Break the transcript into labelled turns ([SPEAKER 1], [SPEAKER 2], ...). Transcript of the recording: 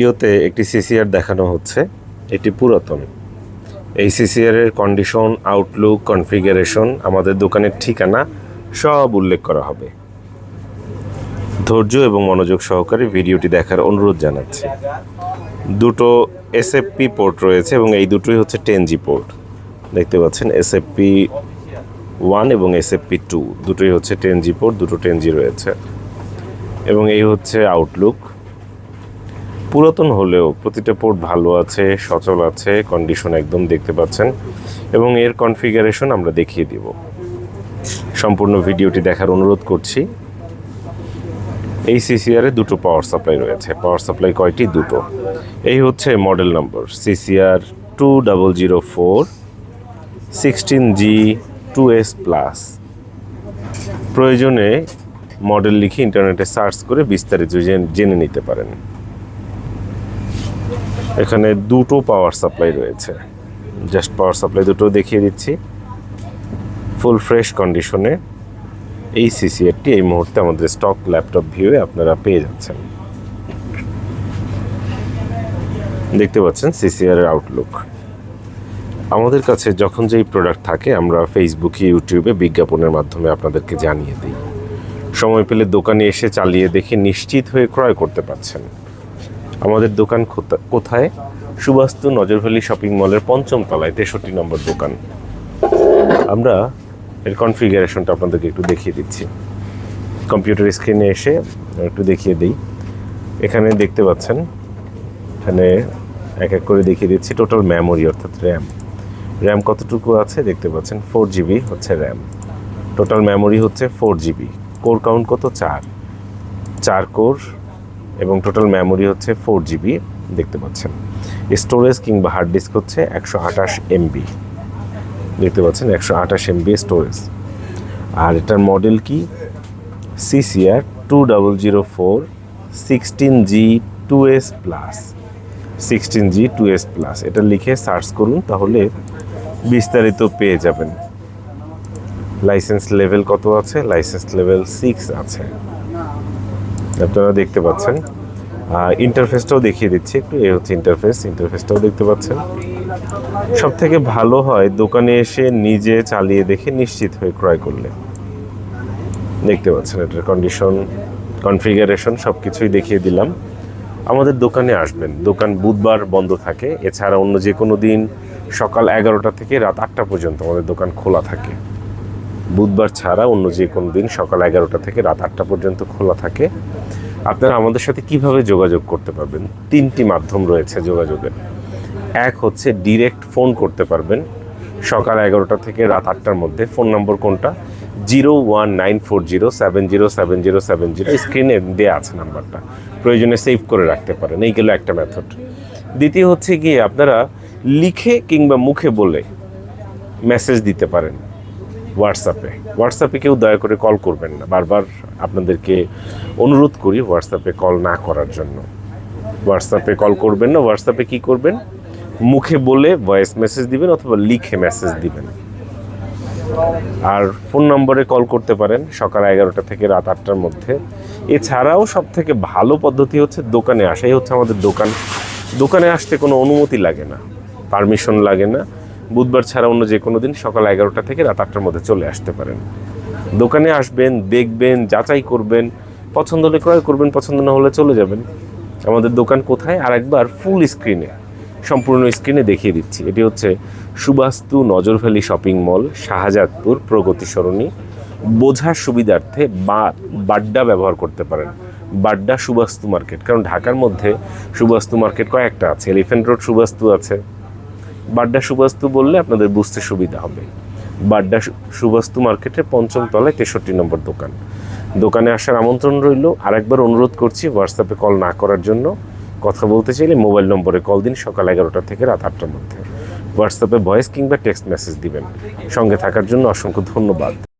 [SPEAKER 1] ভিডিওতে একটি সিসিআর দেখানো হচ্ছে, এটি পুরাতন। এই সিসিআর এর কন্ডিশন আউটলুক কনফিগারেশন আমাদের দোকানের ঠিকানা সব উল্লেখ করা হবে। ধৈর্য এবং মনোযোগ সহকারে ভিডিওটি দেখার অনুরোধ জানাচ্ছি। দুটো এসএফপি পোর্ট রয়েছে এবং এই দুটোই হচ্ছে টেন জি পোর্ট দেখতে পাচ্ছেন এসএফপি ওয়ান এবং এসএফপি টু দুটোই হচ্ছে টেন জি পোর্ট দুটো টেন জি রয়েছে। এবং এই হচ্ছে আউটলুক পুরাতন হলেও প্রতিটা পোর্ট ভালো আছে, সচল আছে কন্ডিশন একদম দেখতে পাচ্ছেন এবং এর কনফিগারেশন আমরা দেখিয়ে দিব। সম্পূর্ণ ভিডিওটি দেখার অনুরোধ করছি। এই সিসিআর দুটো পাওয়ার সাপ্লাই রয়েছে। পাওয়ার সাপ্লাই কয়টি? দুটো। এই হচ্ছে model number CCR two double zero four sixteen G two S plus প্রয়োজনে মডেল লিখে ইন্টারনেটে সার্চ করে বিস্তারিত জেনে নিতে পারেন। এখানে দুটো পাওয়ার সাপ্লাই রয়েছে। জাস্ট পাওয়ার সাপ্লাই দুটো দেখিয়ে দিচ্ছি। ফুল ফ্রেশ কন্ডিশনে এই সিসিআরটি এই মুহূর্তে আমাদের স্টক ল্যাপটপ ভিউয়ে আপনারা পেয়ে যাচ্ছেন। দেখতে পাচ্ছেন সিসিআর এর আউটলুক আমাদের কাছে যখন যেই প্রোডাক্ট থাকে, আমরা ফেসবুকে ইউটিউবে বিজ্ঞাপনের মাধ্যমে আপনাদেরকে জানিয়ে দিই। সময় পেলে দোকানে এসে চালিয়ে দেখে নিশ্চিত হয়ে ক্রয় করতে পারছেন। আমাদের দোকান কোথা- কোথায়? সুবাস্তু নজরভ্যালি শপিং মলের পঞ্চম তলায়, তেষট্টি নম্বর দোকান। আমরা এর কনফিগারেশনটা আপনাদেরকে একটু দেখিয়ে দিচ্ছি। কম্পিউটার স্ক্রিনে এসে একটু দেখিয়ে দিই। এখানে দেখতে পাচ্ছেন, এখানে এক এক করে দেখিয়ে দিচ্ছি টোটাল মেমোরি অর্থাৎ র্যাম র্যাম কতটুকু আছে? দেখতে পাচ্ছেন ফোর জিবি হচ্ছে র্যাম টোটাল মেমোরি হচ্ছে ফোর জিবি কোর কাউন্ট কত? চার। চার কোর এবং টোটাল মেমোরি হচ্ছে ফোর জিবি দেখতে পাচ্ছেন। স্টোরেজ কিংবা হার্ড ডিস্ক হচ্ছে একশো আঠাশ এমবি দেখতে পাচ্ছেন একশো আঠাশ এমবি স্টোরেজ আর এটার মডেল কি? CCR two double zero four sixteen G two S plus sixteen G two S plus এটা লিখে সার্চ করুন, তাহলে বিস্তারিত পেয়ে যাবেন। লাইসেন্স লেভেল কত আছে? লাইসেন্স লেভেল সিক্স আছে। আপনারা দেখতে পাচ্ছেন। ইন্টারফেসটাও দেখিয়ে দিচ্ছি। একটু এই হচ্ছে ইন্টারফেস ইন্টারফেসটাও দেখতে পাচ্ছেন। সব থেকে ভালো হয় দোকানে এসে নিজে চালিয়ে দেখে নিশ্চিত হয়ে ক্রয় করলে। দেখতে পাচ্ছেন, এটার কন্ডিশন কনফিগারেশন সব কিছুই দেখিয়ে দিলাম। আমাদের দোকানে আসবেন। দোকান বুধবার বন্ধ থাকে। এছাড়া অন্য যে কোনো দিন সকাল এগারোটা থেকে রাত আটটা পর্যন্ত আমাদের দোকান খোলা থাকে। বুধবার ছাড়া অন্য যে কোনো দিন সকাল এগারোটা থেকে রাত আটটা পর্যন্ত খোলা থাকে। আপনারা আমাদের সাথে কীভাবে যোগাযোগ করতে পারবেন? তিনটি মাধ্যম রয়েছে যোগাযোগের। এক হচ্ছে ডিরেক্ট ফোন করতে পারবেন। সকাল এগারোটা থেকে রাত আটটার মধ্যে। ফোন নম্বর কোনটা? Zero one nine four zero seven zero seven zero seven zero. স্ক্রিনে দেওয়া আছে নাম্বারটা। প্রয়োজনে সেভ করে রাখতে পারেন। এই গেল একটা মেথড দ্বিতীয় হচ্ছে গিয়ে আপনারা লিখে কিংবা মুখে বলে মেসেজ দিতে পারেন। হোয়াটসঅ্যাপে হোয়াটসঅ্যাপে কেউ দয়া করে কল করবেন না। বারবার আপনাদেরকে অনুরোধ করি হোয়াটসঅ্যাপে কল না করার জন্য। হোয়াটসঅ্যাপে কল করবেন না হোয়াটসঅ্যাপে কি করবেন? মুখে বলে ভয়েস মেসেজ দিবেন অথবা লিখে মেসেজ দিবেন। আর ফোন নম্বরে কল করতে পারেন সকাল এগারোটা থেকে রাত আটটার মধ্যে। এছাড়াও সব থেকে ভালো পদ্ধতি হচ্ছে দোকানে আসাই হচ্ছে আমাদের দোকান। দোকানে আসতে কোনো অনুমতি লাগে না। পারমিশন লাগে না। বুধবার ছাড়া অন্য যে কোনো দিন সকাল এগারোটা থেকে রাত আটটার মধ্যে চলে আসতে পারেন। দোকানে আসবেন, দেখবেন, যাচাই করবেন, পছন্দ হলে ক্রয় করবেন, পছন্দ না হলে চলে যাবেন। আমাদের দোকান কোথায়? আর একবার ফুল স্ক্রিনে সম্পূর্ণ স্ক্রিনে দেখিয়ে দিচ্ছি। এটি হচ্ছে সুবাস্তু নজরভ্যালি শপিং মল, শাহজাদপুর, প্রগতি সরণি। বোঝার সুবিধার্থে বা, বাড্ডা ব্যবহার করতে পারেন। বাড্ডা সুবাস্তু মার্কেট, কারণ ঢাকার মধ্যে সুবাস্তু মার্কেট কয়েকটা আছে। এলিফেন্ট রোড সুবাস্তু আছে। বাড্ডা সুবাস্তু বললে আপনাদের বুঝতে সুবিধা হবে। বাড্ডা সুবাস্তু মার্কেটের পঞ্চম তলায় তেষট্টি নম্বর দোকান। দোকানে আসার আমন্ত্রণ রইল। আরেকবার অনুরোধ করছি হোয়াটসঅ্যাপে কল না করার জন্য। কথা বলতে চাইলে মোবাইল নম্বরে কল দিন সকাল এগারোটা থেকে রাত আটটার মধ্যে। হোয়াটসঅ্যাপে ভয়েস কিংবা টেক্সট মেসেজ দিবেন। সঙ্গে থাকার জন্য অসংখ্য ধন্যবাদ।